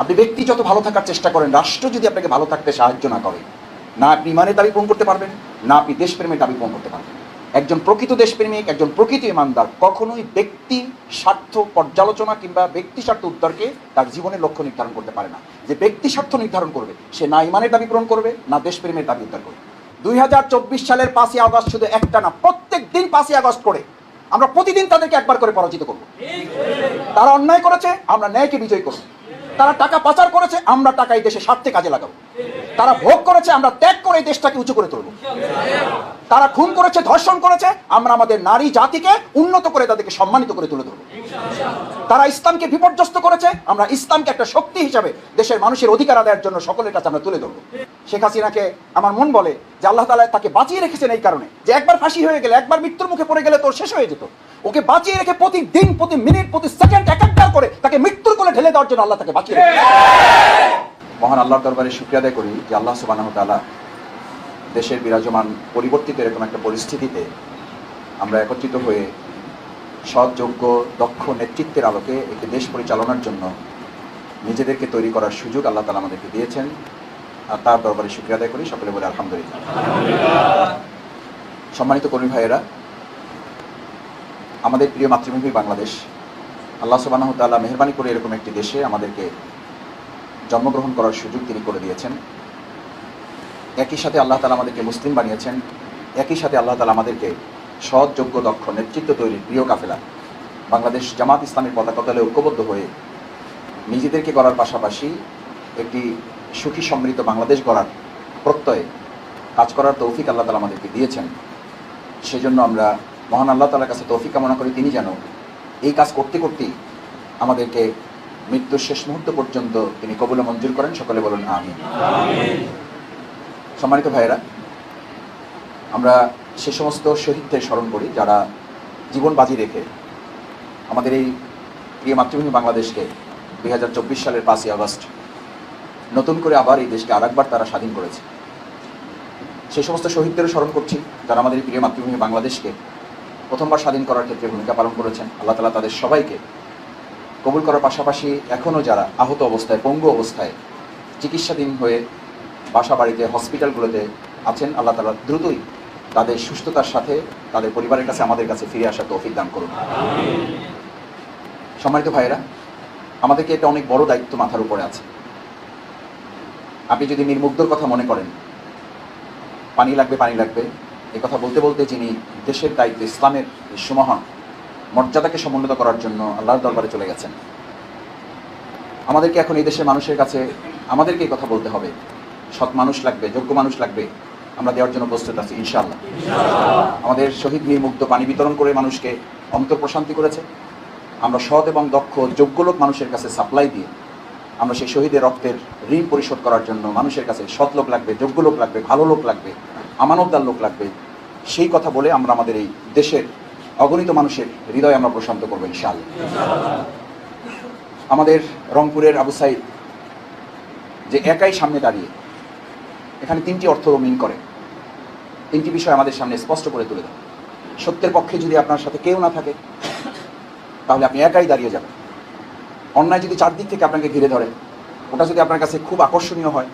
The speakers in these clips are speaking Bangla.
আপনি ব্যক্তি যত ভালো থাকার চেষ্টা করেন রাষ্ট্র যদি আপনাকে ভালো থাকতে সাহায্য না করে না আপনি ইমানের দাবি পূরণ করতে পারবেন না আপনি দেশপ্রেমের দাবি পূরণ করতে পারবেন। একজন প্রকৃত দেশপ্রেমিক একজন প্রকৃত ইমানদার কখনোই ব্যক্তি স্বার্থ পর্যালোচনা কিংবা ব্যক্তি স্বার্থ উত্তরকে তার জীবনের লক্ষ্য নির্ধারণ করতে পারে না। যে ব্যক্তি স্বার্থ নির্ধারণ করবে সে না ইমানের দাবি পূরণ করবে না দেশপ্রেমের দাবি উদ্ধার করবে। দুই হাজার চব্বিশ সালের পাঁচই আগস্ট শুধু একটা না প্রত্যেক দিন পাঁচই আগস্ট করে আমরা প্রতিদিন তাদেরকে একবার করে পরাজিত করব। তারা অন্যায় করেছে আমরা ন্যায়কে বিজয় করব। তারা টাকা পাচার করেছে, আমরা টাকা এই দেশে স্বার্থে কাজে লাগাবো। তারা ভোগ করেছে, আমরা ত্যাগ করে এই দেশটাকে উঁচু করে তুলব। তারা খুন করেছে, ধর্ষণ করেছে, আমরা আমাদের নারী জাতিকে উন্নত করে তাদেরকে সম্মানিত করে তুলে ধরবো। তারা ইসলামকে বিপর্যস্ত করেছে, আমরা ইসলামকে একটা শক্তি হিসাবে দেশের মানুষের অধিকার আদায়ের জন্য সকলের কাছে আমরা তুলে ধরবো। শেখ হাসিনাকে আমার মন বলে যে আল্লাহ তালা তাকে বাঁচিয়ে রেখেছেন এই কারণে, যে একবার ফাঁসি হয়ে গেলে, একবার মৃত্যুর মুখে পড়ে গেলে তোর শেষ হয়ে যেত। ওকে বাঁচিয়ে রেখে প্রতিদিন, প্রতি মিনিট, প্রতি সেকেন্ড এক করে তাকে কোলে ঢেলে দেওয়ার জন্য আল্লাহ তাকে বাঁচিয়ে মহান আল্লাহর দরবারে শুক্রিয়া আদায় করি যে আল্লাহ সুবাহ দেশের বিরাজমান পরিবর্তিত এরকম একটা পরিস্থিতিতে আমরা একত্রিত হয়ে সৎ যোগ্য দক্ষ নেতৃত্বের আলোকে একটি দেশ পরিচালনার জন্য নিজেদেরকে তৈরি করার সুযোগ আল্লাহ তালা আমাদেরকে দিয়েছেন। আর তার দরবারে শুক্রিয়া আদায় করি সকলে বলে আলহামদুলিল্লাহ। সম্মানিত কর্মী ভাইয়েরা আমাদের প্রিয় মাতৃভূমি বাংলাদেশ আল্লাহ সুবাহ তাআলা মেহরবানি করে এরকম একটি দেশে আমাদেরকে জন্মগ্রহণ করার সুযোগ তিনি করে দিয়েছেন। একই সাথে আল্লাহ তালা আমাদেরকে মুসলিম বানিয়েছেন। একই সাথে আল্লাহ তালা আমাদেরকে সৎ, যোগ্য, দক্ষ, নেতৃত্ব তৈরির প্রিয় কাফেলা। বাংলাদেশ জামাত ইসলামের পতাকা তলে ঐক্যবদ্ধ হয়ে নিজেদেরকে গড়ার পাশাপাশি একটি সুখী, সমৃদ্ধ বাংলাদেশ গড়ার প্রত্যয়ে কাজ করার তৌফিক আল্লাহ তালা আমাদেরকে দিয়েছেন। সেজন্য আমরা মহান আল্লাহ তালার কাছে তৌফিক কামনা করি। তিনি যেন এই কাজ করতে করতেই আমাদেরকে মৃত্যুর শেষ মুহূর্ত পর্যন্ত তিনি কবুল মঞ্জুর করেন। সকলে বলুন আমি সম্মানিত ভাইয়েরা, আমরা সে সমস্ত শহীদদের স্মরণ করি যারা জীবন বাজি রেখে আমাদের এই প্রিয় মাতৃভূমি বাংলাদেশকে দুই হাজার চব্বিশ সালের পাঁচই আগস্ট নতুন করে আবার এই দেশকে আরেকবার তারা স্বাধীন করেছে। সেই সমস্ত শহীদদেরও স্মরণ করছি যারা আমাদের এই প্রিয় মাতৃভূমি বাংলাদেশকে প্রথমবার স্বাধীন করার ক্ষেত্রে ভূমিকা পালন করেছেন। আল্লাহ তালা তাদের সবাইকে কবুল করার পাশাপাশি এখনও যারা আহত অবস্থায়, পঙ্গু অবস্থায় চিকিৎসাধীন হয়ে বাসা বাড়িতে, হসপিটালগুলোতে আছেন, আল্লাহ তালা দ্রুতই তাদের সুস্থতার সাথে তাদের পরিবারের কাছে, আমাদের কাছে ফিরে আসার তৌফিক দান করুন। সম্মানিত ভাইয়েরা, আমাদেরকে এটা অনেক বড় দায়িত্ব মাথার উপরে আছে। আপনি যদি নির্মুগ্ধর কথা মনে করেন, পানি লাগবে পানি লাগবে এই কথা বলতে বলতে যিনি দেশের দায়িত্ব ইসলামের সুমহান মর্যাদাকে সমুন্নত করার জন্য আল্লাহর দরবারে চলে গেছেন। আমাদেরকে এখন এই দেশের মানুষের কাছে আমাদেরকে এই কথা বলতে হবে। সৎ মানুষ লাগবে, যোগ্য মানুষ লাগবে, আমরা দেওয়ার জন্য প্রস্তুত আছি, ইনশাআল্লাহ। আমাদের শহীদ নির্মুক্ত পানি বিতরণ করে মানুষকে অন্তর প্রশান্তি করেছে। আমরা সৎ এবং দক্ষ, যোগ্য লোক মানুষের কাছে সাপ্লাই দিয়ে আমরা সেই শহীদের রক্তের ঋণ পরিশোধ করার জন্য মানুষের কাছে সৎ লোক লাগবে, যোগ্য লোক লাগবে, ভালো লোক লাগবে। আমানতদার লোক লাগবে। সেই কথা বলে আমরা আমাদের এই দেশের অগণিত মানুষের হৃদয় আমরা প্রশান্ত করব ইনশাআল্লাহ। আমাদের রংপুরের আবু সাইদ যে একাই সামনে দাঁড়িয়ে এখানে তিনটি অর্থ মিন করে। তিনটি বিষয় আমাদের সামনে স্পষ্ট করে তুলে দেয় সত্যের পক্ষে যদি আপনার সাথে কেউ না থাকে, তাহলে আপনি একাই দাঁড়িয়ে যাবেন। অন্যায় যদি চারদিক থেকে আপনাকে ঘিরে ধরে, ওটা যদি আপনার কাছে খুব আকর্ষণীয় হয়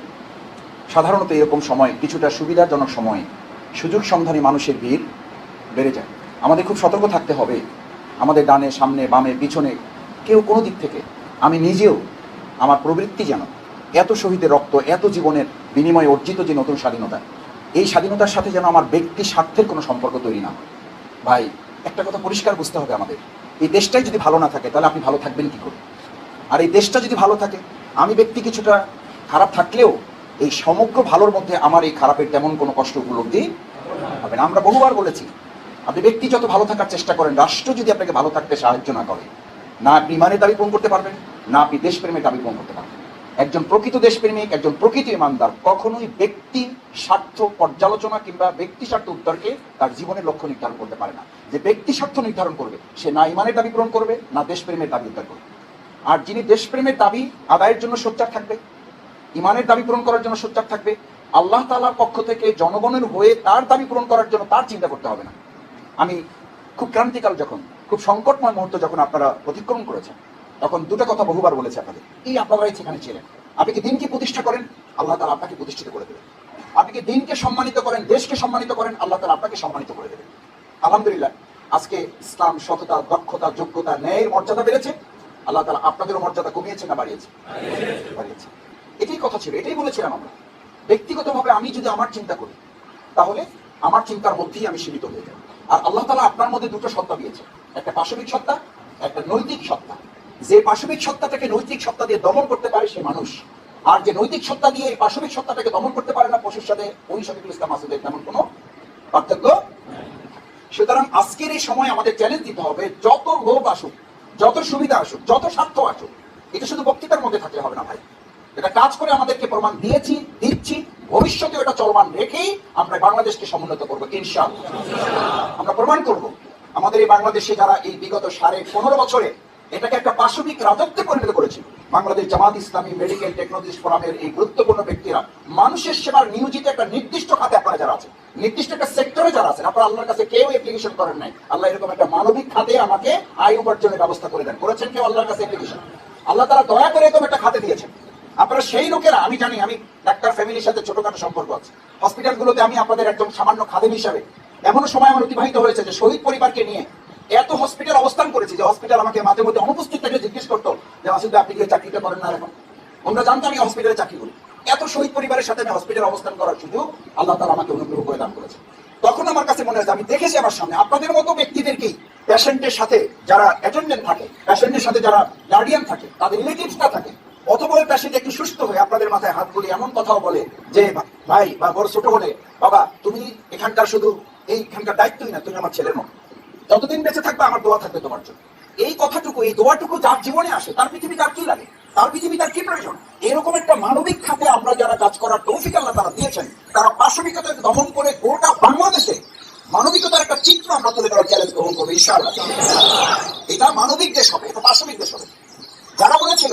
সাধারণত এরকম সময়, কিছুটা সুবিধাজনক সময়ে, সুযোগ সন্ধানী মানুষের ভিড় বেড়ে যায়। আমাদের খুব সতর্ক থাকতে হবে। আমাদের ডানে, সামনে, বামে, পিছনে, কেউ কোনো দিক থেকে। আমি নিজেও আমার প্রবৃত্তি যেন এত শহীদের রক্ত, এত জীবনের বিনিময়ে অর্জিত যে নতুন স্বাধীনতা, এই স্বাধীনতার সাথে যেন আমার ব্যক্তি স্বার্থের কোনো সম্পর্ক তৈরি না হয়। ভাই, একটা কথা পরিষ্কার বুঝতে হবে আমাদের। এই দেশটাই যদি ভালো না থাকে, তাহলে আপনি ভালো থাকবেন কি করে? আর এই দেশটা যদি ভালো থাকে, আমি ব্যক্তি কিছুটা খারাপ থাকলেও এই সমগ্র ভালোর মধ্যে আমার এই খারাপের তেমন কোনো কষ্ট উপলব্ধি হবে না। আমরা বহুবার বলেছি, আপনি ব্যক্তি যত ভালো থাকার চেষ্টা করেন, রাষ্ট্র যদি আপনাকে ভালো থাকতে সাহায্য না করে, না আপনি ইমানের দাবি পূরণ করতে পারবেন, না আপনি দেশপ্রেমের দাবি পূরণ করতে পারবেন। একজন প্রকৃত দেশপ্রেমিক, একজন প্রকৃত ইমানদার কখনোই ব্যক্তি স্বার্থ পর্যালোচনা কিংবা ব্যক্তি স্বার্থ উত্তরকে তার জীবনের লক্ষ্য নির্ধারণ করতে পারে না। যে ব্যক্তি স্বার্থ নির্ধারণ করবে, সে না ইমানের দাবি পূরণ করবে, না দেশপ্রেমের দাবি উদ্ধার করবে। আর যিনি দেশপ্রেমের দাবি আদায়ের জন্য সোচ্চার থাকবে ইমানের দাবি পূরণ করার জন্য সোচ্চার থাকবে। আল্লাহ তালার পক্ষ থেকে জনগণের হয়ে তার দাবি পূরণ করার জন্য তার চিন্তা করতে হবে না। আমি খুব ক্রান্তিকাল যখন, খুব সংকটময় মুহূর্ত যখন আপনারা অতিক্রম করেছেন, তখন দুটো কথা বহুবার বলেছে আপনাদের। এই আপনারাই সেখানে ছিলেন। আপনি কি দিনকে প্রতিষ্ঠা করেন? আল্লাহ তালা আপনাকে প্রতিষ্ঠিত করে দেবেন। আপনি কি দিনকে সম্মানিত করেন, দেশকে সম্মানিত করেন? আল্লাহ তালা আপনাকে সম্মানিত করে দেবেন। আলহামদুলিল্লাহ, আজকে ইসলাম সততা, দক্ষতা, যোগ্যতা, ন্যায়ের মর্যাদা বেড়েছে। আল্লাহ তালা আপনাদেরও মর্যাদা কমিয়েছে না বাড়িয়েছে বাড়িয়েছে এটাই কথা ছিল, এটাই বলেছিলাম আমরা। ব্যক্তিগতভাবে আমি যদি আমার চিন্তা করি, তাহলে আমার চিন্তার মধ্যেই আমি সীমিত হয়ে যাই আর আল্লাহ তালা আপনার মধ্যে দুটো সত্তা দিয়েছে একটা পাশবিক সত্তা, একটা নৈতিক সত্তা। যে পাশবিক সত্তাটাকে নৈতিক সত্তা দিয়ে দমন করতে পারে সে মানুষ। আর যে নৈতিক সত্তা দিয়ে এই পাশবিক সত্তাটাকে দমন করতে পারে না, পশুর সাথে, ওই শফিকুল ইসলাম মাসুদের তেমন কোনো পার্থক্য সুতরাং আজকের এই সময় আমাদের চ্যালেঞ্জ দিতে হবে, যত লোভ আসুক, যত সুবিধা আসুক, যত স্বার্থ আসুক, এটা শুধু বক্তৃতার মধ্যে থাকলে হবে না ভাই। এটা কাজ করে আমাদেরকে প্রমাণ দিয়েছি, দিচ্ছি। ভবিষ্যতে এটা চলমান রেখেই আমরা বাংলাদেশকে সমুন্নত করব, ইনশাআল্লাহ। আমরা প্রমাণ করব, আমাদের এই বাংলাদেশে যারা এই বিগত সাড়ে পনেরো বছরে এটাকে একটা পাশবিক রাজত্বে পরিণত করেছে, বাংলাদেশ জামাত ইসলামী মেডিকেল টেকনোলজি ফোরামের এই গুরুত্বপূর্ণ ব্যক্তিরা, মানুষের সেবার নিয়োজিত একটা নির্দিষ্ট খাতে আপনারা যারা আছেন, নির্দিষ্ট একটা সেক্টরে যারা আছেন, আপনারা আল্লাহর কাছে কেউ অ্যাপ্লিকেশন করেন নাই। আল্লাহ এরকম একটা মানবিক খাতে আমাকে আয় উপার্জনের ব্যবস্থা করে দেন, করেছেন কেউ আল্লাহর কাছে অ্যাপ্লিকেশন আল্লাহ তারা দয়া করে এরকম একটা খাতে দিয়েছেন। আপনারা সেই লোকেরা, আমি জানি, আমি ডাক্তার ফ্যামিলির সাথে ছোটখাটো সম্পর্ক আছে। হসপিটালগুলোতে আমি আপনাদের একদম সামান্য খাদেম হিসাবে এমনও সময় আমার অতিবাহিত হয়েছে যে শহীদ পরিবারকে নিয়ে এত হসপিটাল অবস্থান করেছি যে হসপিটাল আমাকে মাঝে মধ্যে অনুপস্থিত থেকে জিজ্ঞেস করতো যে, মাসুদ আপনি কি চাকরিটা করেন না এখন? আমরা জানতাম আমি হসপিটালে চাকরি করি। এত শহীদ পরিবারের সাথে আমি হসপিটালে অবস্থান করার সুযোগ আল্লাহ তালা আমাকে অনুগ্রহ করে দান করেছে। তখন আমার কাছে মনে হয়েছে, আমি দেখেছি আমার সামনে, আপনাদের মতো ব্যক্তিদেরকেই পেশেন্টের সাথে যারা অ্যাটেন্ডেন্ট থাকে পেশেন্টের সাথে যারা গার্ডিয়ান থাকে ওই পেশেন্ট একটু সুস্থ হয়ে আপনাদের মাথায় হাত বলি এমন কথাও বলে যে, ভাই বা বড় ছোট হলে, বাবা, তুমি এখানকার শুধু এইখানকার দায়িত্বই না, তুমি আমার ছেলের মতো। যতদিন বেঁচে থাকবে, আমার দোয়া থাকবে তোমার জন্য। এই কথাটুকু, এই দোয়াটুকু যার জীবনে আসে, তার পৃথিবী তার কি লাগে? তার পৃথিবী তার কি প্রয়োজন? এরকম একটা মানবিক খাতে আমরা যারা কাজ করার তৌফিক আল্লাহ তারা দিয়েছেন, তারা পাশবিকতাকে দমন করে গোটা বাংলাদেশে মানবিকতার একটা চিত্র আমরা তুলে ধরার চ্যালেঞ্জ গ্রহণ করব ইনশাআল্লাহ। এটা মানবিক দেশ হবে, এটা পাশবিক দেশ হবে। যারা বলেছিল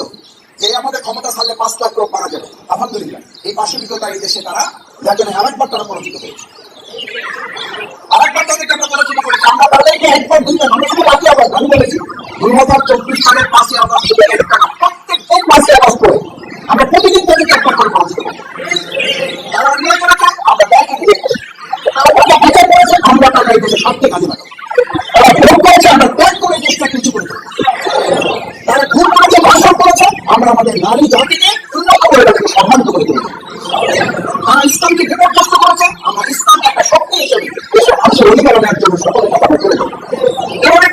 ক্ষমতা ছাড়লে পাঁচ লাখ লোক মারা যাবে। আলহামদুলিল্লাহ। এই পাশবিকতা এই দেশে তারা যাকে আরেকবার তারা পরাজিত হয়েছে। আরেকবার আমরা করেছি। আমরা একবার বাকি দুই হাজার চব্বিশ সালের প্রত্যেক করে আমরা প্রতিদিন তাদেরকে করে পরাজিত করি তারা অন্যায় করেছে আমরা ব্যাংকে দিয়ে গেছি। তারা টাকা বিচার করেছে আমরা টাকা এই দেশে সব থেকে কাজে লাগাবো তারা ভোট করেছে আমরা ত্যাগ করে এই দেশটা কিছু করে দেবো তারা ভুল করেছে ভাষণ করেছে আমরা আমাদের নারী জাতিকে উন্নত করে তাদেরকে সম্মানিত করে তুলব তারা ইসলামকে বিপর্যস্ত করেছে, আমরা ইসলামকে একটা শক্তি হিসেবে দেশের মানুষের অধিকার জন্য সকলের কথা তুলে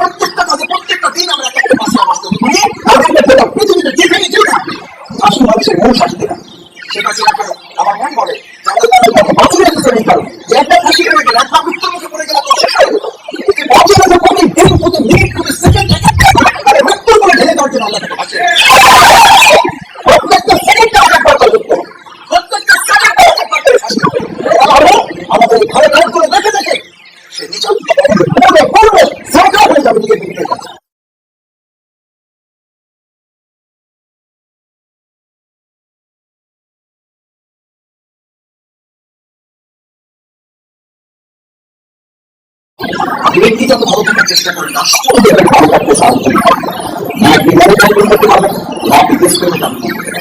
প্রত্যেকটা কাজে প্রত্যেকটা দিন আমরা একটা একটা মাসে অবস্থা করি আমাদের পৃথিবীতে যেখানে যে থাকবে শাসন মানুষের মূল শাসিতে ব্যক্তি যত ভালো থাকার চেষ্টা করে রাষ্ট্র ভালো থাকতে সাহায্য করে। না বিমানে চাকরি না বিদেশ করে।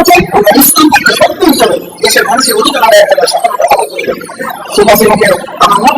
করেছে আমরা ইসলামকে একটা শক্তি হিসেবে দেশের মানুষের অধিকার আদায় করার আমার